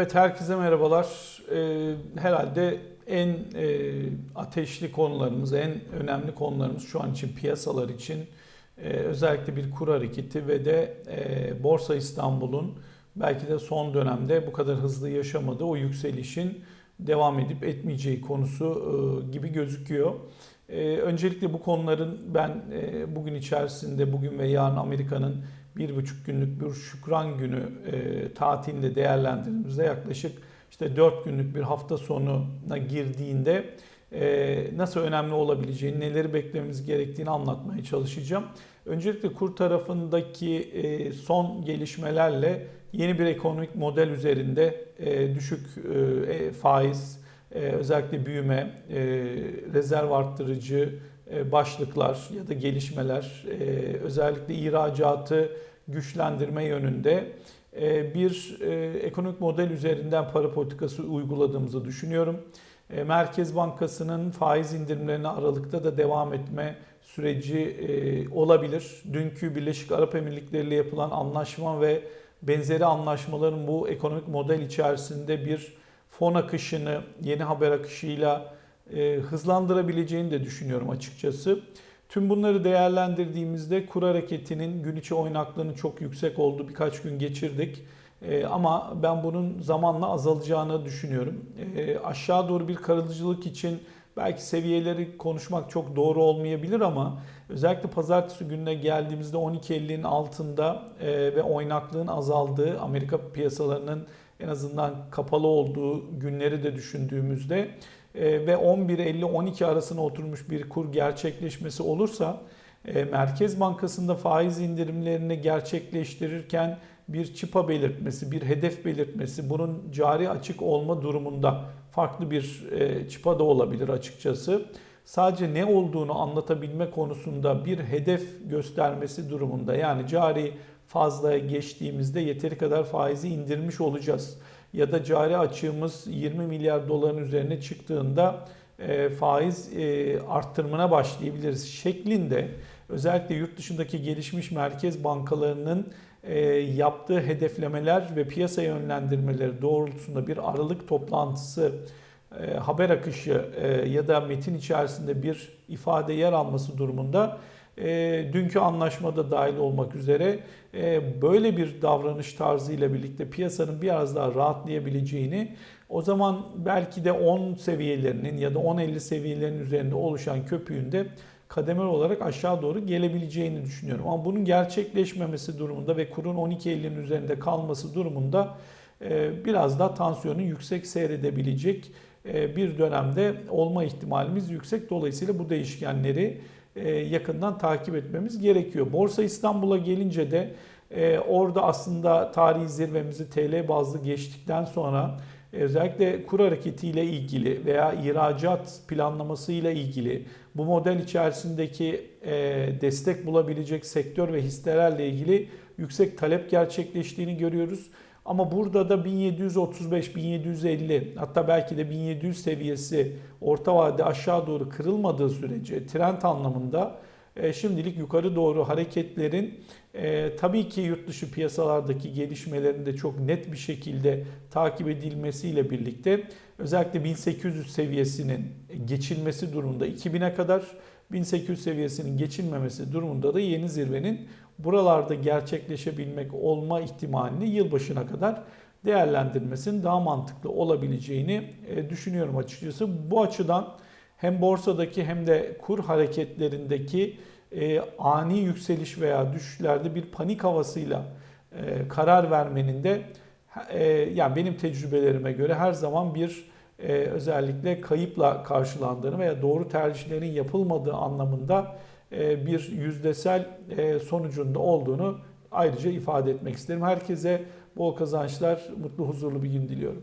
Evet herkese merhabalar. Ee, herhalde en e, ateşli konularımız, en önemli konularımız şu an için piyasalar için e, özellikle bir kur hareketi ve de e, Borsa İstanbul'un belki de son dönemde bu kadar hızlı yaşamadığı o yükselişin devam edip etmeyeceği konusu e, gibi gözüküyor. E, öncelikle bu konuların ben e, bugün içerisinde bugün ve yarın Amerika'nın bir buçuk günlük bir şükran günü e, tatilinde değerlendirdiğimizde yaklaşık işte dört günlük bir hafta sonuna girdiğinde e, nasıl önemli olabileceğini, neleri beklememiz gerektiğini anlatmaya çalışacağım. Öncelikle kur tarafındaki e, son gelişmelerle yeni bir ekonomik model üzerinde e, düşük e, faiz, e, özellikle büyüme, e, rezerv arttırıcı e, başlıklar ya da gelişmeler, e, özellikle ihracatı güçlendirme yönünde e, bir e, ekonomik model üzerinden para politikası uyguladığımızı düşünüyorum. E, Merkez Bankası'nın faiz indirimlerine Aralık'ta da devam etme süreci olabilir. Dünkü Birleşik Arap Emirlikleri ile yapılan anlaşma ve benzeri anlaşmaların bu ekonomik model içerisinde bir fon akışını yeni haber akışıyla hızlandırabileceğini de düşünüyorum açıkçası. Tüm bunları değerlendirdiğimizde kur hareketinin gün içi oynaklığının çok yüksek olduğu birkaç gün geçirdik. E, ama ben bunun zamanla azalacağını düşünüyorum. E, aşağı doğru bir karalıcılık için belki seviyeleri konuşmak çok doğru olmayabilir ama özellikle pazartesi gününe geldiğimizde 12.50'nin altında e, ve oynaklığın azaldığı Amerika piyasalarının en azından kapalı olduğu günleri de düşündüğümüzde e, ve 11.50-12 arasına oturmuş bir kur gerçekleşmesi olursa e, Merkez Bankası'nda faiz indirimlerini gerçekleştirirken bir çıpa belirtmesi, bir hedef belirtmesi, bunun cari açık olma durumunda farklı bir e, çıpa da olabilir açıkçası. Sadece ne olduğunu anlatabilme konusunda bir hedef göstermesi durumunda yani cari fazlaya geçtiğimizde yeteri kadar faizi indirmiş olacağız. Ya da cari açığımız 20 milyar doların üzerine çıktığında e, faiz e, başlayabiliriz şeklinde özellikle yurt dışındaki gelişmiş merkez bankalarının e, yaptığı hedeflemeler ve piyasa yönlendirmeleri doğrultusunda bir aralık toplantısı haber akışı ya da metin içerisinde bir ifade yer alması durumunda e, dünkü anlaşmada dahil olmak üzere e, böyle bir davranış tarzıyla birlikte piyasanın biraz daha rahatlayabileceğini o zaman belki de 10 seviyelerinin ya da 10-50 seviyelerinin üzerinde oluşan köpüğünde kademel olarak aşağı doğru gelebileceğini düşünüyorum. Ama bunun gerçekleşmemesi durumunda ve kurun 12.50'nin üzerinde kalması durumunda e, biraz daha tansiyonun yüksek seyredebilecek e, bir dönemde olma ihtimalimiz yüksek. Dolayısıyla bu değişkenleri yakından takip etmemiz gerekiyor. Borsa İstanbul'a gelince de e, orada aslında tarihi zirvemizi TL bazlı geçtikten sonra e, özellikle kur hareketiyle ilgili veya ihracat planlaması ile ilgili bu model içerisindeki destek bulabilecek sektör ve hisselerle ilgili yüksek talep gerçekleştiğini görüyoruz. Ama burada da 1735, 1750 hatta belki de 1700 seviyesi orta vade aşağı doğru kırılmadığı sürece trend anlamında e, şimdilik yukarı doğru hareketlerin e, tabii ki yurt dışı piyasalardaki gelişmelerin de çok net bir şekilde takip edilmesiyle birlikte özellikle 1800 seviyesinin geçilmesi durumunda 2000'e kadar 1800 seviyesinin geçilmemesi durumunda da yeni zirvenin buralarda gerçekleşebilmek olma ihtimalini yılbaşına kadar değerlendirmesinin daha mantıklı olabileceğini e, düşünüyorum açıkçası. Bu açıdan hem borsadaki hem de kur hareketlerindeki e, ani yükseliş veya düşüşlerde bir panik havasıyla e, karar vermenin de yani benim tecrübelerime göre her zaman bir özellikle kayıpla karşılandığını veya doğru tercihlerin yapılmadığı anlamında e, bir yüzdesel e, sonucunda olduğunu ayrıca ifade etmek isterim. Herkese bol kazançlar, mutlu, huzurlu bir gün diliyorum.